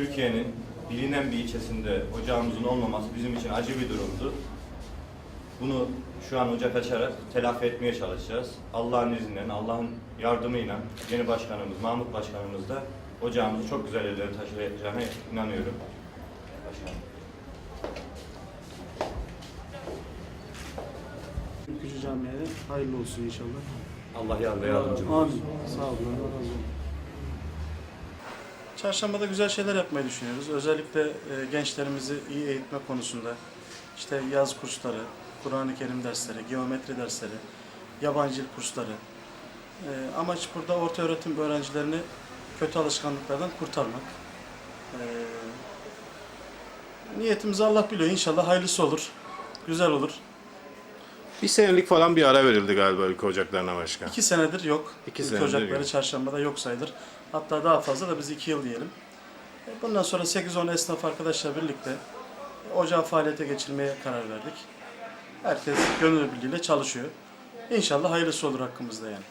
Türkiye'nin bilinen bir ilçesinde ocağımızın olmaması bizim için acı bir durumdu. Bunu şu an ocak açarak telafi etmeye çalışacağız. Allah'ın izniyle, Allah'ın yardımıyla yeni başkanımız, Mahmut Başkanımız da ocağımızı çok güzel yerlere taşıyacağına inanıyorum. Başkanım. Ülkücü Camii'ye hayırlı olsun inşallah. Allah yar ve yardımcımız olsun. Amin. Sağ olun. Allah razı olsun. Çarşambada güzel şeyler yapmayı düşünüyoruz. Özellikle e, gençlerimizi iyi eğitme konusunda işte yaz kursları, Kur'an-ı Kerim dersleri, geometri dersleri, yabancı dil kursları. E, amaç burada orta öğretim öğrencilerini kötü alışkanlıklardan kurtarmak. E, niyetimizi Allah biliyor. İnşallah hayırlısı olur. Güzel olur. Bir senelik falan bir ara verildi galiba ülke ocaklarına başkan. İki senedir yok. İki İlk senedir ocakları yok. çarşambada yok sayılır. Hatta daha fazla da biz iki yıl diyelim. E, Bundan sonra 8-10 esnaf arkadaşlar birlikte ocağı faaliyete geçirmeye karar verdik. Herkes gönül birliğiyle çalışıyor. İnşallah hayırlısı olur hakkımızda yani.